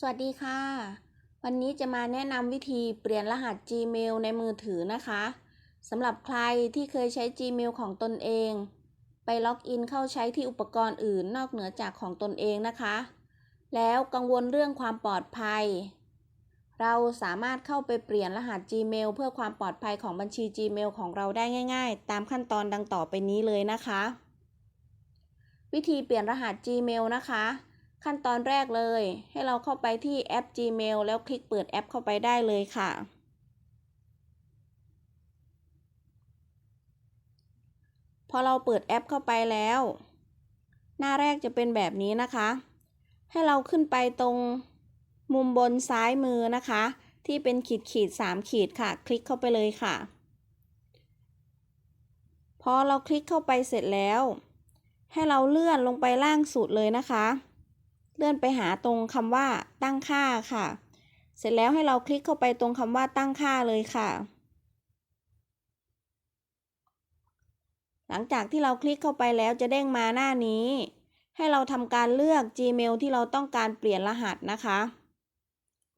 สวัสดีค่ะ วันนี้จะมาแนะนำวิธีเปลี่ยนรหัส Gmail ในมือถือนะคะสำหรับใครที่เคยใช้ Gmail ของตนเอง ไปล็อกอินเข้าใช้ที่อุปกรณ์อื่นนอกเหนือจากของตนเองนะคะ แล้วกังวลเรื่องความปลอดภัย เราสามารถเข้าไปเปลี่ยนรหัส Gmail เพื่อความปลอดภัยของบัญชี Gmail ของเราได้ง่าย ๆ ตามขั้นตอนดังต่อไปนี้เลยนะคะ วิธีเปลี่ยนรหัส Gmail นะคะ ขั้นตอนแรกเลย ให้เราเข้าไปที่แอป Gmail แล้วคลิกเปิดแอปเข้าไปได้เลยค่ะ พอเราเปิดแอปเข้าไปแล้ว หน้าแรกจะเป็นแบบนี้นะคะ ให้เราขึ้นไปตรงมุมบนซ้ายมือนะคะ ที่เป็นขีดขีดสามขีดค่ะ คลิกเข้าไปเลยค่ะ พอเราคลิกเข้าไปเสร็จแล้ว ให้เราเลื่อนลงไปล่างสุดเลยนะคะ เลื่อนไปหาตรงคำว่าตั้งค่าค่ะ เสร็จแล้วให้เราคลิกเข้าไปตรงคำว่าตั้งค่าเลยค่ะ หลังจากที่เราคลิกเข้าไปแล้วจะเด้งมาหน้านี้ ให้เราทำการเลือก Gmail ที่เราต้องการเปลี่ยนรหัสนะคะ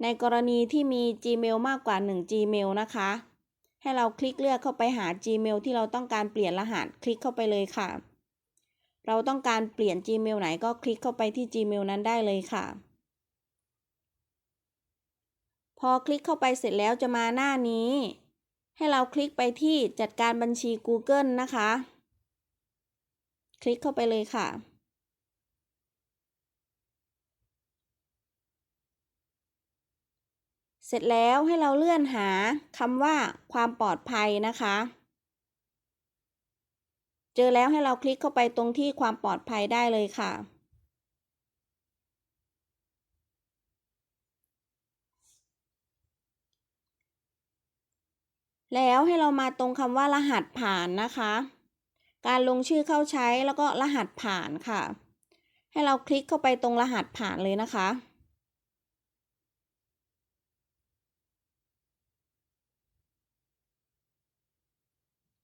ในกรณีที่มี Gmail มากกว่า 1 Gmail นะคะ ให้เราคลิกเลือกเข้าไปหา Gmail ที่เราต้องการเปลี่ยนรหัสคลิกเข้าไปเลยค่ะ เราต้องการเปลี่ยน Gmail ไหนก็คลิกเข้าไปที่ Gmail นั้นได้เลยค่ะ พอคลิกเข้าไปเสร็จแล้วจะมาหน้านี้ ให้เราคลิกไปที่จัดการบัญชี Google นะคะ คลิกเข้าไปเลยค่ะเสร็จแล้วให้เราเลื่อนหาคำว่าความปลอดภัยนะคะ เจอแล้วให้เราคลิกเข้าไปตรงที่ความปลอดภัยได้เลยค่ะ แล้วให้เรามาตรงคำว่ารหัสผ่านนะคะ การลงชื่อเข้าใช้แล้วก็รหัสผ่านค่ะ ให้เราคลิกเข้าไปตรงรหัสผ่านเลยนะคะ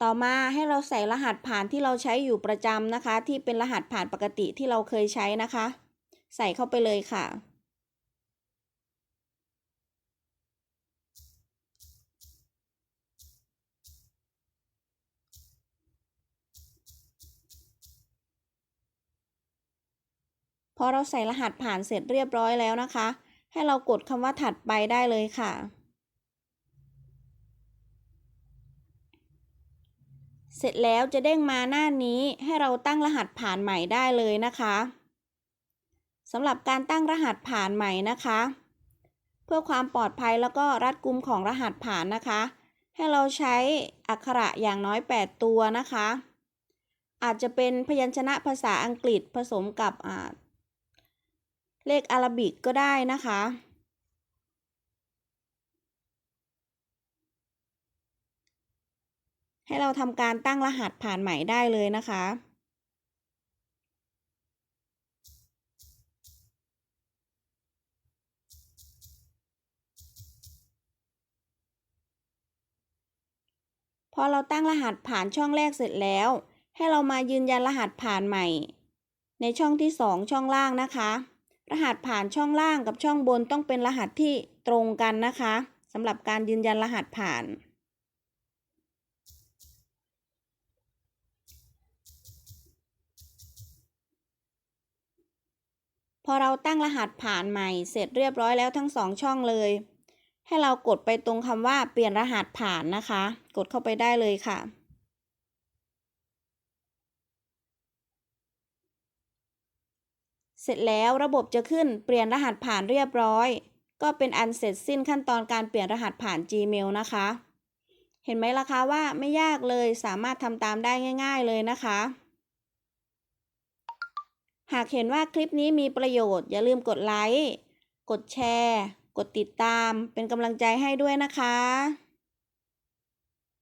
ต่อมาให้เราใส่รหัสผ่านที่เราใช้อยู่ประจำนะคะ ที่เป็นรหัสผ่านปกติที่เราเคยใช้นะคะ ใส่เข้าไปเลยค่ะ พอเราใส่รหัสผ่านเสร็จเรียบร้อยแล้วนะคะ ให้เรากดคำว่าถัดไปได้เลยค่ะ เสร็จแล้วจะเด้งมาหน้านี้ให้เราตั้งรหัสผ่านใหม่ได้เลยนะคะสำหรับการตั้งรหัสผ่านใหม่นะคะ เพื่อความปลอดภัยแล้วก็รัดกุมของรหัสผ่านนะคะ ให้เราใช้อักขระอย่างน้อย 8 ตัวนะคะ อาจจะเป็นพยัญชนะภาษาอังกฤษผสมกับเลขอารบิกก็ได้นะคะ ให้เราทำการตั้งรหัสผ่านใหม่ได้เลยนะคะ พอเราตั้งรหัสผ่านช่องแรกเสร็จแล้ว ให้เรามายืนยันรหัสผ่านใหม่ ในช่องที่ 2 ช่องล่างนะคะ รหัสผ่านช่องล่างกับช่องบนต้องเป็นรหัสที่ตรงกันนะคะสำหรับการยืนยันรหัสผ่าน พอเราตั้งรหัสผ่านใหม่เสร็จเรียบร้อยแล้วทั้งสองช่องเลย ให้เรากดไปตรงคำว่าเปลี่ยนรหัสผ่านนะคะ กดเข้าไปได้เลยค่ะ เสร็จแล้วระบบจะขึ้นเปลี่ยนรหัสผ่านเรียบร้อย ก็เป็นอันเสร็จสิ้นขั้นตอนการเปลี่ยนรหัสผ่าน Gmail นะคะ เห็นไหมล่ะคะว่าไม่ยากเลยสามารถทำตามได้ง่าย ๆเลยนะคะ หากเห็นว่าคลิปนี้มีประโยชน์อย่าลืมกดไลค์ กดแชร์ กดติดตาม เป็นกำลังใจให้ด้วยนะคะ